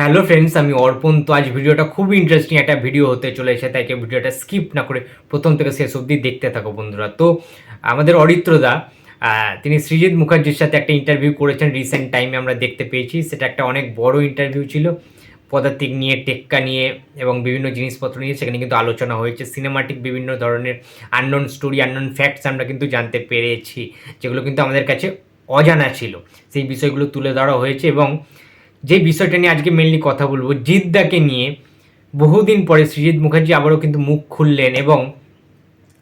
Hello friends, আমি অর্পণ। তো আজ ভিডিওটা খুব ইন্টারেস্টিং একটা ভিডিও হতে চলেছে, তাই কি ভিডিওটা স্কিপ না করে প্রথম থেকে শেষ অবধি দেখতে থাকো বন্ধুরা। তো আমাদের অরিত্রদা তিনি সৃজিৎ মুখার্জির সাথে একটা ইন্টারভিউ করেছেন রিসেন্ট টাইমে আমরা দেখতে পেয়েছি। সেটা একটা অনেক বড় ইন্টারভিউ ছিল। পদাতিক নিয়ে, টেক্কা নিয়ে এবং বিভিন্ন জিনিসপত্র নিয়ে, সেখানে কিন্তু আলোচনা হয়েছে। সিনেমাটিক বিভিন্ন ধরনের আননোন স্টোরি আননোন ফ্যাক্টস আমরা কিন্তু জানতে পেরেছি, যেগুলো কিন্তু আমাদের কাছে অজানা ছিল। সেই বিষয়গুলো তুলে ধরা হয়েছে এবং যে বিষয়টা নিয়ে আজকে মেনলি কথা বলব, জিদ্দাকে নিয়ে বহুদিন পরে সৃজিৎ মুখার্জি আবারও কিন্তু মুখ খুললেন এবং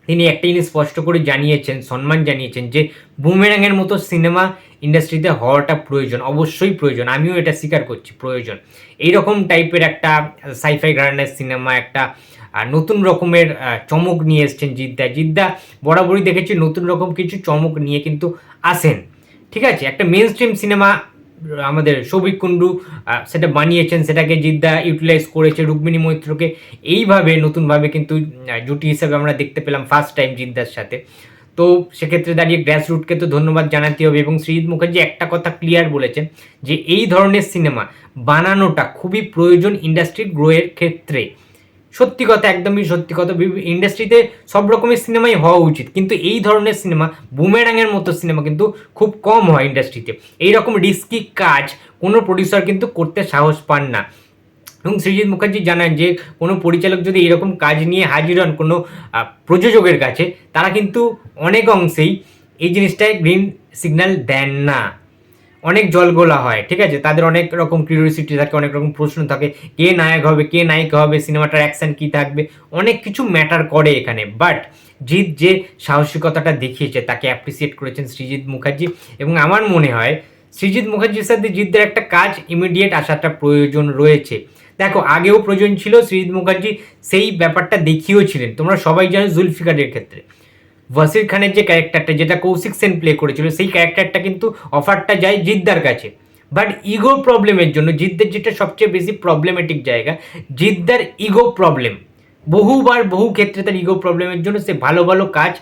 তিনি একটা জিনিস স্পষ্ট করে জানিয়েছেন, সম্মান জানিয়েছেন যে বুমেরাঙের মতো সিনেমা ইন্ডাস্ট্রিতে হওয়াটা প্রয়োজন, অবশ্যই প্রয়োজন। আমিও এটা স্বীকার করছি, প্রয়োজন। এইরকম টাইপের একটা সাইফাই ঘরানার সিনেমা, একটা নতুন রকমের চমক নিয়ে এসছেন জিদ্দা। জিদ্দা বরাবরই দেখেছি নতুন রকম কিছু চমক নিয়ে কিন্তু আসেন। ঠিক আছে? একটা মেন স্ট্রিম সিনেমা আমাদের সৌভিক কুণ্ডু সেটা বানিয়েছেন, সেটাকে জিদ্দা ইউটিলাইজ করেছে রুক্মিণী মৈত্রকে। এইভাবে নতুনভাবে কিন্তু জুটি হিসেবে আমরা দেখতে পেলাম ফার্স্ট টাইম জিদ্দার সাথে। তো সেক্ষেত্রে দাঁড়িয়ে গ্র্যাস রুটকে তো ধন্যবাদ জানাতে হবে এবং সৃজিৎ মুখার্জি একটা কথা ক্লিয়ার বলেছেন যে এই ধরনের সিনেমা বানানোটা খুবই প্রয়োজন ইন্ডাস্ট্রির গ্রোয়ের ক্ষেত্রে। সত্যি কথা, একদমই সত্যি কথা। ইন্ডাস্ট্রিতে সব রকমের সিনেমাই হওয়া উচিত। কিন্তু এই ধরনের সিনেমা বুমেরাঙের মতো সিনেমা কিন্তু খুব কম হয় ইন্ডাস্ট্রিতে এইরকম রিস্কি কাজ কোনো প্রডিউসার কিন্তু করতে সাহস পান না। এবং সৃজিৎ মুখার্জি জানান যে, কোনো পরিচালক যদি এরকম কাজ নিয়ে হাজির হন কোনো প্রযোজকের কাছে, তারা কিন্তু অনেক অংশেই এই জিনিসটায় গ্রিন সিগন্যাল দেন না। অনেক জলগোলা হয়, ঠিক আছে? তাদের অনেক রকম কিউরিয়াসিটি থাকে, অনেক রকম প্রশ্ন থাকে, কে নায়ক হবে, কে নায়িকা হবে, সিনেমাটার অ্যাকশন কী থাকবে? অনেক কিছু ম্যাটার করে এখানে। বাট জিৎ যে সাহসিকতাটা দেখিয়েছে, তাকে অ্যাপ্রিসিয়েট করেছেন শ্রীজিৎ মুখার্জি। এবং আমার মনে হয় সৃজিৎ মুখার্জির সাথে জিতদের একটা কাজ ইমিডিয়েট আসাটা প্রয়োজন রয়েছে। দেখো, আগেও প্রয়োজন ছিল সৃজিৎ মুখার্জি সেই ব্যাপারটা দেখিয়েও ছিলেন। তোমরা সবাই জানো, জুলফিকারের ক্ষেত্রে। ওয়াসির খানের যে ক্যারেক্টারটা, যেটা কৌশিক সেন প্লে করেছিল, সেই ক্যারেক্টারটা কিন্তু অফারটা যায় জিদ্দার কাছে। বাট ইগো প্রবলেমের জন্য, জিদ্দের যেটা সবচেয়ে বেশি প্রবলেমেটিক জায়গা, জিদ্দার ইগো প্রবলেম বহুবার, বহু ক্ষেত্রে তার ইগো প্রবলেমের জন্য সে ভালো ভালো কাজ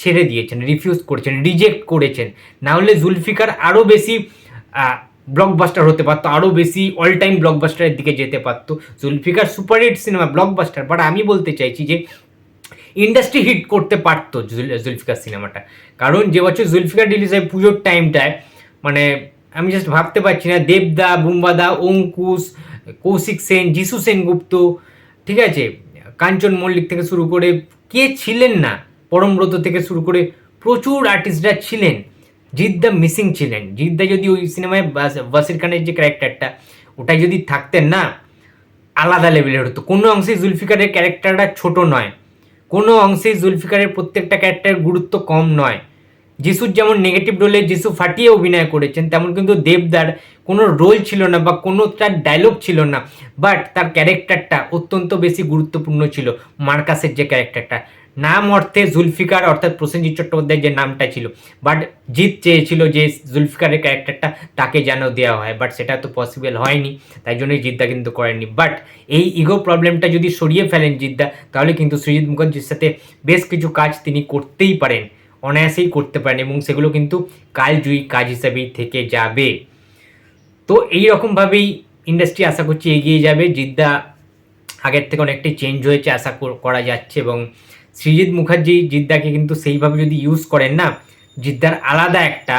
ছেড়ে দিয়েছেন রিফিউজ করেছেন রিজেক্ট করেছেন। না হলে জুলফিকার আরও বেশি ব্লকবাস্টার হতে পারতো আরও বেশি অল টাইম ব্লকবাস্টারের দিকে যেতে পারতো। Zulfiqar superhit cinema blockbuster but আমি বলতে চাইছি যে ইন্ডাস্ট্রি হিট করতে পারতো জুলফিকার সিনেমাটা। কারণ যে বছর জুলফিকার রিলিজ হয় পুজোর টাইমটায় মানে আমি জাস্ট ভাবতে পারছি না, দেবদা, বুম্বাদা, অঙ্কুশ, কৌশিক সেন যিশু সেনগুপ্ত, ঠিক আছে? কাঞ্চন মল্লিক থেকে শুরু করে কে ছিলেন না? পরমব্রত থেকে শুরু করে প্রচুর আর্টিস্টরা ছিলেন। জিদ্দা মিসিং ছিলেন। জিদ্দা যদি ওই সিনেমায় বাসির খানের যে ক্যারেক্টারটা ওটাই যদি থাকতেন না, আলাদা লেভেলের হতো। কোনো অংশেই জুলফিকারের ক্যারেক্টারটা ছোট নয়। কোনো অংশেই জুলফিকারের প্রত্যেকটা ক্যারেক্টারের গুরুত্ব কম নয়। যিশুর যেমন নেগেটিভ রোলে যিশু ফাটিয়ে অভিনয় করেছেন, তেমন কিন্তু দেবদার কোনো রোল ছিল না বা কোনো তার ডায়লগ ছিল না বাট তার ক্যারেক্টারটা অত্যন্ত বেশি গুরুত্বপূর্ণ ছিল, মার্কাসের যে ক্যারেক্টারটা নাম অর্থে জুলফিকার, অর্থাৎ প্রসেনজিৎ চট্টোপাধ্যায়ের যে নামটা ছিল। বাট জিৎ চেয়েছিল যে জুলফিকারের ক্যারেক্টারটা তাকে যেন দেওয়া হয় বাট সেটা তো পসিবল হয়নি, তাই জন্যই জিদ্দা কিন্তু করেননি। বাট এই ইগো প্রবলেমটা যদি সরিয়ে ফেলেন জিদ্দা তাহলে কিন্তু সৃজিৎ মুখার্জির সাথে বেশ কিছু কাজ তিনি করতেই পারেন, অনায়াসেই করতে পারেন, এবং সেগুলো কিন্তু কালজয়ী কাজ হিসাবেই থেকে যাবে। তো এই রকমভাবেই ইন্ডাস্ট্রি আশা করছি এগিয়ে যাবে। জিদ্দা আগের থেকে অনেকটাই চেঞ্জ হয়েছে, আশা কর- করা যাচ্ছে, এবং সৃজিৎ মুখার্জি জিদ্দাকে কিন্তু সেইভাবে যদি ইউজ করেন না, জিদ্দার আলাদা একটা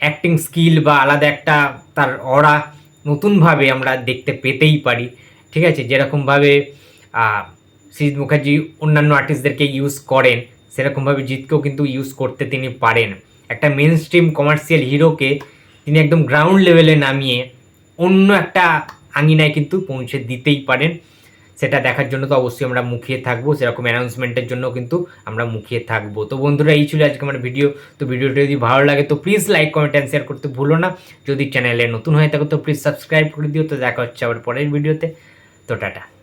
অ্যাক্টিং স্কিল বা আলাদা একটা তার অরা নতুনভাবে আমরা দেখতে পেতেই পারি, ঠিক আছে? যেরকমভাবে সৃজিৎ মুখার্জি অন্যান্য আর্টিস্টদেরকে ইউজ করেন, সেরকমভাবে জিতকেও কিন্তু ইউজ করতে তিনি পারেন। একটা মেন স্ট্রিম কমার্শিয়াল হিরোকে তিনি একদম গ্রাউন্ড লেভেলে নামিয়ে অন্য একটা আঙিনায় কিন্তু পৌঁছে দিতেই পারেন। সেটা দেখার জন্য তো অবশ্যই আমরা মুখিয়ে থাকব, সেরকম অ্যানাউন্সমেন্টের জন্য কিন্তু আমরা মুখিয়ে থাকব। তো বন্ধুরা, এই ছিল আজকে আমার ভিডিও তো ভিডিওটা যদি ভালো লাগে তো please like comment and share করতে ভুলো না। যদি চ্যানেলে নতুন হয়ে থাকো তো প্লিজ সাবস্ক্রাইব করে দিও। তো দেখা হচ্ছে আবার পরের ভিডিওতে তো টাটা।